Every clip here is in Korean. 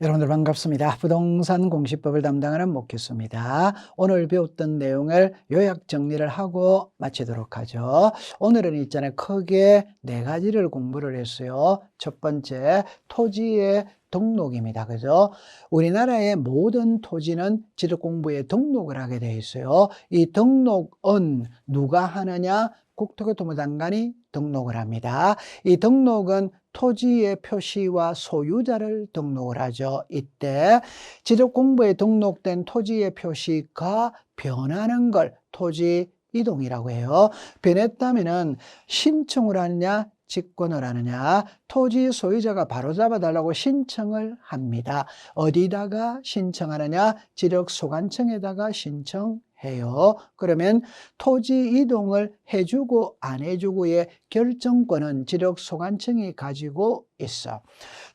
여러분들 반갑습니다. 부동산 공시법을 담당하는 목교수입니다. 오늘 배웠던 내용을 요약 정리를 하고 마치도록 하죠. 오늘은 있잖아요. 크게 네 가지를 공부를 했어요. 첫 번째, 토지의 등록입니다. 그죠? 우리나라의 모든 토지는 지적 공부에 등록을 하게 되어 있어요. 이 등록은 누가 하느냐? 국토교통부 장관이 등록을 합니다. 이 등록은 토지의 표시와 소유자를 등록을 하죠. 이때 지적 공부에 등록된 토지의 표시가 변하는 걸 토지 이동이라고 해요. 변했다면은 신청을 하느냐, 직권을 하느냐, 토지 소유자가 바로잡아 달라고 신청을 합니다. 어디다가 신청하느냐, 지적 소관청에다가 신청 해요. 그러면 토지 이동을 해주고 안 해주고의 결정권은 지적 소관청이 가지고 있어.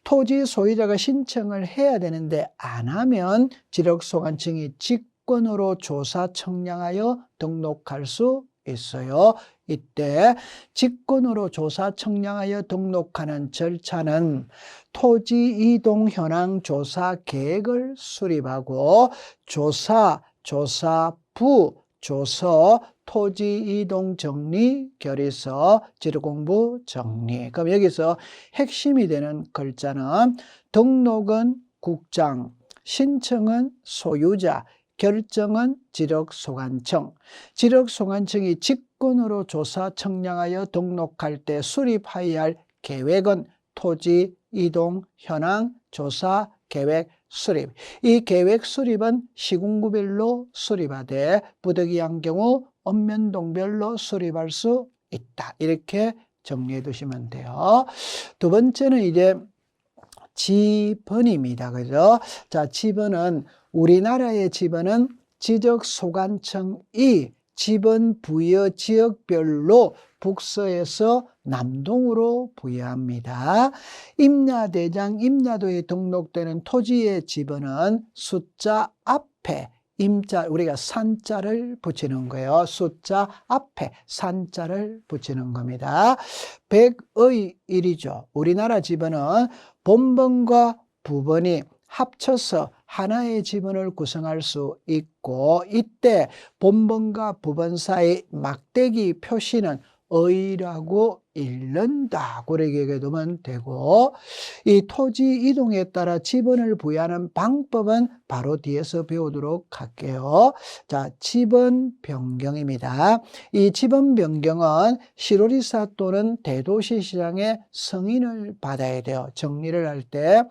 토지 소유자가 신청을 해야 되는데 안 하면 지적 소관청이 직권으로 조사 청량하여 등록할 수 있어요. 이때 직권으로 조사 청량하여 등록하는 절차는 토지 이동 현황 조사 계획을 수립하고 조사, 조사부, 조서, 토지 이동 정리, 결의서, 지르공부 정리. 그럼 여기서 핵심이 되는 글자는 등록은 국장, 신청은 소유자, 결정은 지력소관청. 지력소관청이 직권으로 조사 청량하여 등록할 때 수립하여야 할 계획은 토지 이동 현황 조사 계획 수립. 이 계획 수립은 시군구별로 수립하되 부득이한 경우 읍면동별로 수립할 수 있다. 이렇게 정리해 두시면 돼요. 두 번째는 이제 지번입니다. 그죠? 자, 지번은 우리나라의 지번은 지적 소관청이 지번 부여 지역별로 북서에서 남동으로 부여합니다. 임야대장, 임야도에 등록되는 토지의 지번은 숫자 앞에 임자 우리가 산자를 붙이는 거예요. 숫자 앞에 산자를 붙이는 겁니다. 백의 일이죠. 우리나라 지번은 본번과 부번이 합쳐서 하나의 지번을 구성할 수 있고 이때 본번과 부번 사이 막대기 표시는 의라고 읽는다. 얘기해 두면 되고 이 토지 이동에 따라 지번을 부여하는 방법은 바로 뒤에서 배우도록 할게요. 자, 지번 변경입니다. 이 지번 변경은 시로리사 또는 대도시 시장의 승인을 받아야 돼요. 정리를 할 때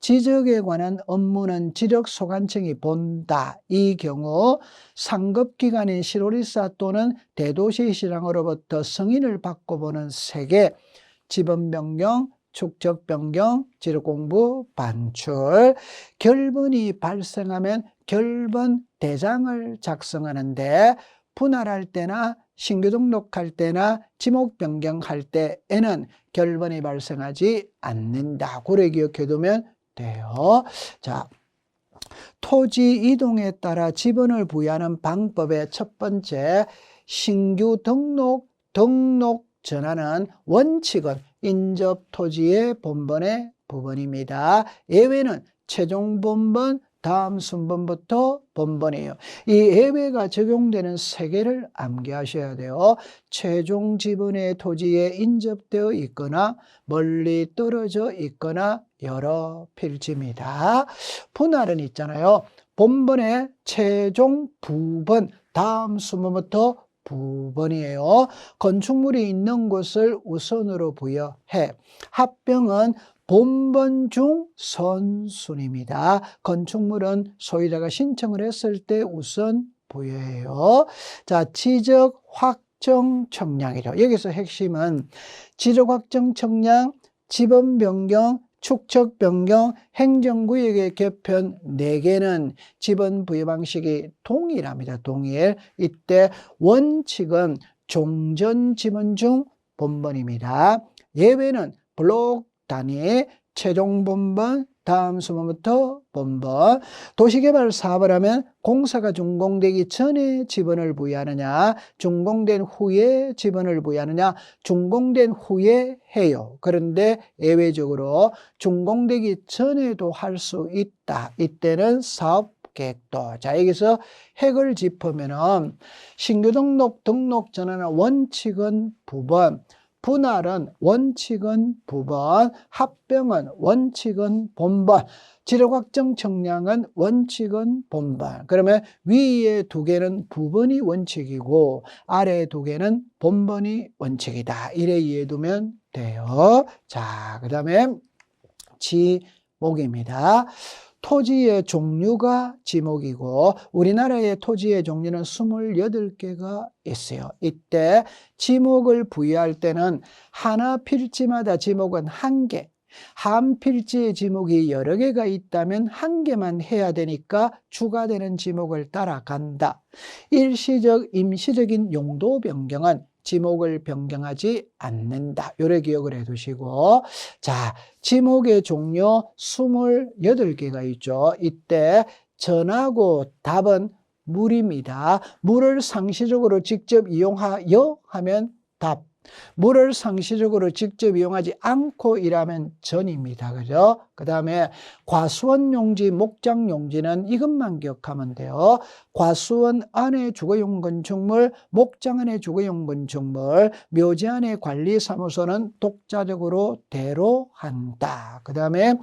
지적에 관한 업무는 지적소관청이 본다. 이 경우 상급기관인 시로리사 또는 대도시시장으로부터 승인을 받고 보는 세계 지번변경, 축적변경, 지적공부, 반출, 결번이 발생하면 결번 대장을 작성하는데 분할할 때나 신규 등록할 때나 지목 변경할 때에는 결번이 발생하지 않는다. 고래 기억해 두면 돼요. 자, 토지 이동에 따라 지번을 부여하는 방법의 첫 번째 신규 등록, 등록 전환은 원칙은 인접 토지의 본번의 부분입니다. 예외는 최종 본번, 다음 순번부터 본번이에요. 이 예외가 적용되는 세 개를 암기하셔야 돼요. 최종 지분의 토지에 인접되어 있거나 멀리 떨어져 있거나 여러 필지입니다. 분할은 있잖아요. 본번의 최종 부번, 다음 순번부터 부번이에요. 건축물이 있는 곳을 우선으로 부여해. 합병은 본번 중 선순입니다. 건축물은 소유자가 신청을 했을 때 우선 부여해요. 자, 지적 확정 청량이죠. 여기서 핵심은 지적 확정 청량, 지번 변경, 축척 변경, 행정구역의 개편 4개는 지번 부여 방식이 동일합니다. 동일. 이때 원칙은 종전 지번 중 본번입니다. 예외는 블록 단위 최종 본번, 다음 수문부터 본번 도시개발 사업을 하면 공사가 준공되기 전에 지분을 부여하느냐 준공된 후에 지분을 부여하느냐 준공된 후에 해요. 그런데 예외적으로 준공되기 전에도 할 수 있다. 이때는 사업 계획도. 자, 여기서 핵을 짚으면은 신규 등록 등록 전환의 원칙은 부번, 분할은 원칙은 부번, 합병은 원칙은 본번, 지력 확정 청량은 원칙은 본번. 그러면 위에 두 개는 부번이 원칙이고 아래 두 개는 본번이 원칙이다. 이래 이해해 두면 돼요. 자, 그 다음에 지목입니다. 토지의 종류가 지목이고 우리나라의 토지의 종류는 28개가 있어요. 이때 지목을 부여할 때는 하나 필지마다 지목은 한 개, 한 필지의 지목이 여러 개가 있다면 한 개만 해야 되니까 추가되는 지목을 따라간다. 일시적, 임시적인 용도 변경은 지목을 변경하지 않는다. 요래 기억을 해 두시고. 자, 지목의 종류 28개가 있죠. 이때 전하고 답은 물입니다. 물을 상시적으로 직접 이용하여 하면 답. 물을 상시적으로 직접 이용하지 않고 일하면 전입니다. 그죠? 그 다음에 과수원 용지, 목장 용지는 이것만 기억하면 돼요. 과수원 안에 주거용 건축물, 목장 안에 주거용 건축물, 묘지 안에 관리사무소는 독자적으로 대로한다. 그 다음에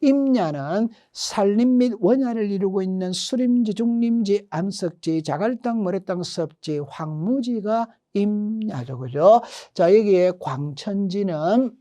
임야는 산림 및 원야를 이루고 있는 수림지, 중림지, 암석지, 자갈땅, 모래땅, 섭지, 황무지가 임야죠. 그죠? 자, 여기에 광천지는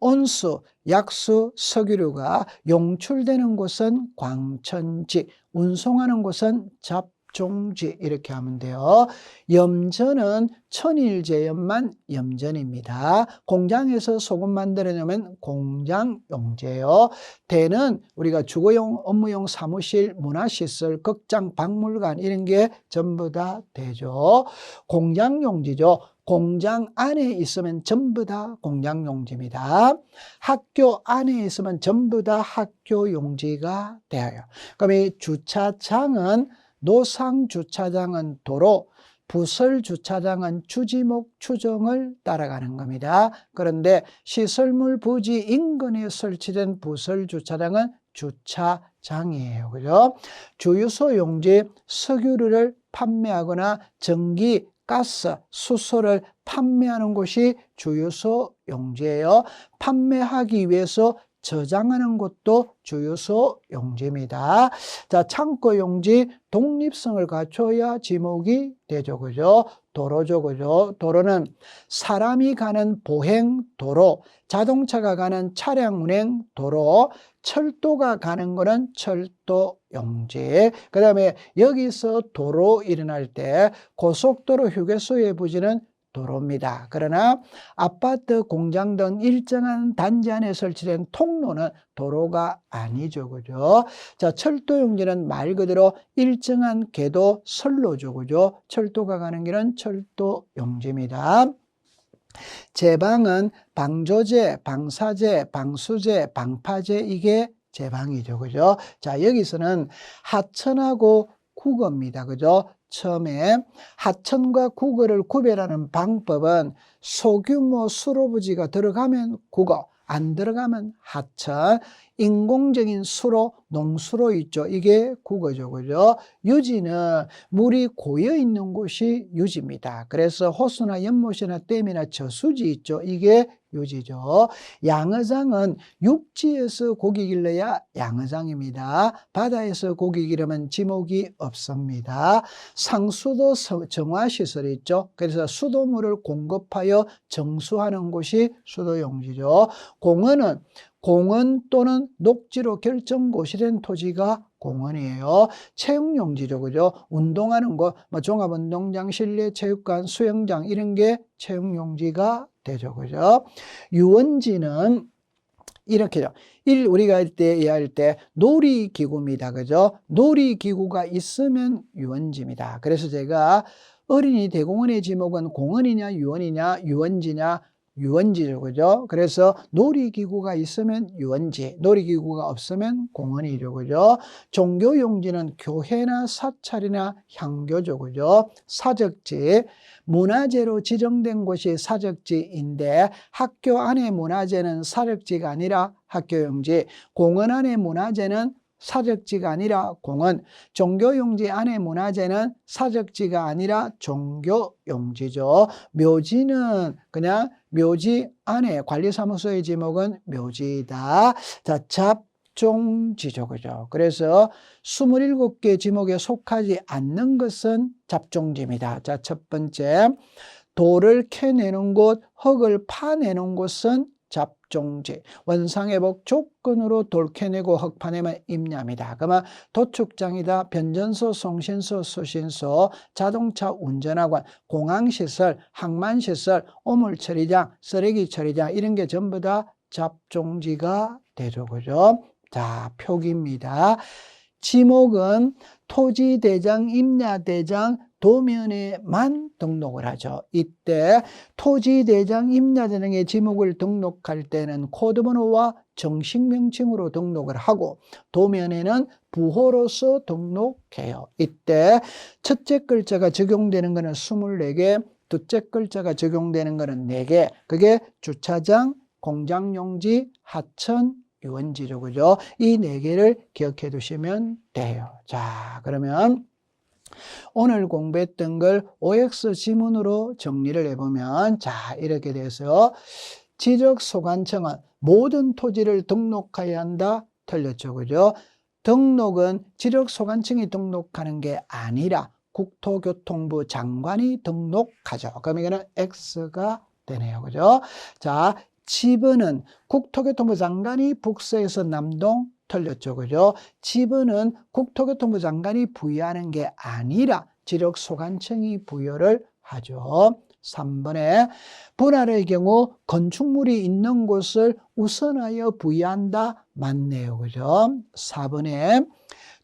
온수, 약수, 석유류가 용출되는 곳은 광천지, 운송하는 곳은 잡 종지 이렇게 하면 돼요. 염전은 천일제염만 염전입니다. 공장에서 소금 만들어내면 공장용제요. 대는 우리가 주거용, 업무용 사무실, 문화시설, 극장, 박물관 이런 게 전부 다 되죠. 공장용지죠. 공장 안에 있으면 전부 다 공장 용지입니다. 학교 안에 있으면 전부 다 학교 용지가 되어요. 그럼 이 주차장은 노상 주차장은 도로, 부설 주차장은 주지목 추정을 따라가는 겁니다. 그런데 시설물 부지 인근에 설치된 부설 주차장은 주차장이에요. 그죠? 주유소 용지 석유를 판매하거나 전기, 가스, 수소를 판매하는 곳이 주유소 용지예요. 판매하기 위해서 저장하는 것도 주유소 용지입니다. 자, 창고 용지 독립성을 갖춰야 지목이 되죠. 그죠? 도로죠. 그죠? 도로는 사람이 가는 보행 도로, 자동차가 가는 차량 운행 도로, 철도가 가는 거는 철도 용지. 그 다음에 여기서 도로 일어날 때 고속도로 휴게소의 부지는 도로입니다. 그러나 아파트, 공장 등 일정한 단지 안에 설치된 통로는 도로가 아니죠. 그죠? 자, 철도 용지는 말 그대로 일정한 궤도 선로죠. 그죠? 철도가 가는 길은 철도 용지입니다. 제방은 방조제, 방사제, 방수제, 방파제 이게 제방이죠. 그죠? 자, 여기서는 하천하고 국어입니다. 그죠? 처음에 하천과 국어를 구별하는 방법은 소규모 수로부지가 들어가면 국어, 안 들어가면 하천, 인공적인 수로, 농수로 있죠. 이게 국어죠. 그죠? 유지는 물이 고여 있는 곳이 유지입니다. 그래서 호수나 연못이나 댐이나 저수지 있죠. 이게 유지죠. 양어장은 육지에서 고기 길러야 양어장입니다. 바다에서 고기 기르면 지목이 없습니다. 상수도 정화시설이 있죠. 그래서 수도물을 공급하여 정수하는 곳이 수도용지죠. 공원은 공원 또는 녹지로 결정 고시 된 토지가 공원이에요. 체육용지죠. 그죠? 운동하는 거, 뭐 종합운동장, 실내 체육관, 수영장 이런 게 체육용지가 되죠. 그죠? 유원지는 이렇게죠. 일 우리가 할 때, 이해할 때 놀이기구입니다. 그죠? 놀이기구가 있으면 유원지입니다. 그래서 제가 어린이 대공원의 지목은 공원이냐 유원이냐 유원지냐 유원지죠. 그죠? 그래서 놀이기구가 있으면 유원지, 놀이기구가 없으면 공원이죠. 그죠? 종교용지는 교회나 사찰이나 향교죠. 그죠? 사적지, 문화재로 지정된 곳이 사적지인데 학교 안에 문화재는 사적지가 아니라 학교용지, 공원 안에 문화재는 사적지가 아니라 공원, 종교용지 안에 문화재는 사적지가 아니라 종교용지죠. 묘지는 그냥 묘지 안에 관리사무소의 지목은 묘지다. 자, 잡종지죠. 그죠? 그래서 27개 지목에 속하지 않는 것은 잡종지입니다. 자, 첫 번째. 돌을 캐내는 곳, 흙을 파내는 곳은 잡종지. 원상회복 조건으로 돌 캐내고 흙 파내면 임야입니다. 그러면 도축장이다, 변전소, 송신소, 수신소, 자동차 운전학원, 공항시설, 항만시설, 오물처리장, 쓰레기처리장 이런 게 전부 다 잡종지가 되죠. 그죠? 자, 표기입니다. 지목은 토지대장, 임야대장, 도면에만 등록을 하죠. 이때 토지대장, 임야대장의 지목을 등록할 때는 코드번호와 정식 명칭으로 등록을 하고 도면에는 부호로서 등록해요. 이때 첫째 글자가 적용되는 것은 24개, 둘째 글자가 적용되는 것은 4개. 그게 주차장, 공장용지, 하천, 유원지죠. 그죠? 이네 개를 기억해 두시면 돼요. 자, 그러면 오늘 공부했던 걸 OX 지문으로 정리를 해보면 자, 이렇게 돼서 지적소관청은 모든 토지를 등록해야 한다. 틀렸죠. 그죠? 등록은 지적소관청이 등록하는 게 아니라 국토교통부 장관이 등록하죠. 그럼 이거는 X가 되네요. 그죠? 자, 지분은 국토교통부 장관이 북서에서 남동 틀렸죠. 그죠? 지분은 국토교통부 장관이 부여하는 게 아니라 지력소관청이 부여를 하죠. 3번에 분할의 경우 건축물이 있는 곳을 우선하여 부여한다. 맞네요. 그죠? 4번에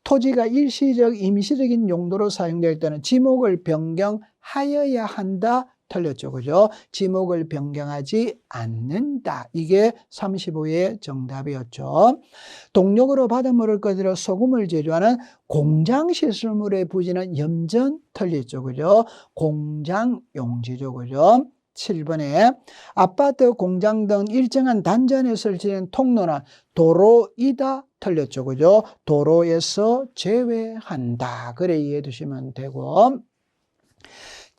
토지가 일시적, 임시적인 용도로 사용될 때는 지목을 변경하여야 한다. 틀렸죠. 그죠? 지목을 변경하지 않는다. 이게 35의 정답이었죠. 동력으로 바닷물을 꺼들여 소금을 제조하는 공장 시설물의 부지는 염전 틀렸죠. 그죠? 공장 용지죠. 그죠? 7번에 아파트, 공장 등 일정한 단전에 설치된 통로는 도로이다 틀렸죠. 그죠? 도로에서 제외한다. 그래 이해해 두시면 되고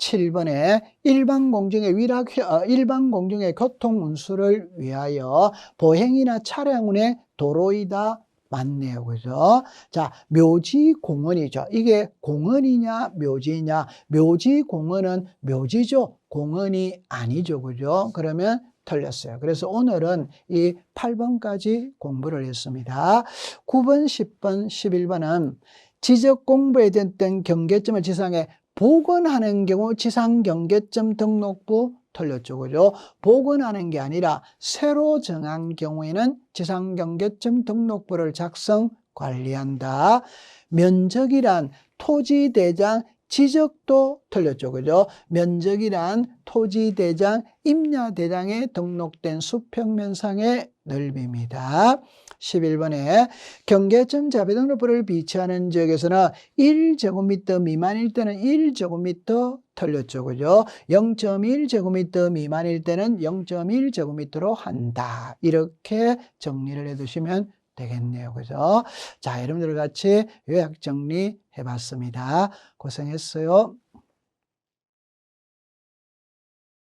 7번에 일반 공중의 위락, 어, 일반 공중의 교통 운수를 위하여 보행이나 차량 운행 도로이다 맞네요. 그죠? 자, 묘지 공원이죠. 이게 공원이냐, 묘지냐. 묘지 공원은 묘지죠. 공원이 아니죠. 그죠? 그러면 틀렸어요. 그래서 오늘은 이 8번까지 공부를 했습니다. 9번, 10번, 11번은 지적 공부에 됐던 경계점을 지상에 복원하는 경우 지상경계점 등록부 틀렸죠. 그죠? 복원하는 게 아니라 새로 정한 경우에는 지상경계점 등록부를 작성 관리한다. 면적이란 토지대장 지적도 틀렸죠. 그죠? 면적이란 토지대장, 임야대장에 등록된 수평면상의 넓이입니다. 11번에 경계점 자배등록부를 비치하는 지역에서는 1제곱미터 미만일 때는 1제곱미터 틀렸죠. 그죠? 0.1제곱미터 미만일 때는 0.1제곱미터로 한다. 이렇게 정리를 해 두시면 되겠네요. 그죠? 자, 여러분들 같이 요약 정리 해 봤습니다. 고생했어요.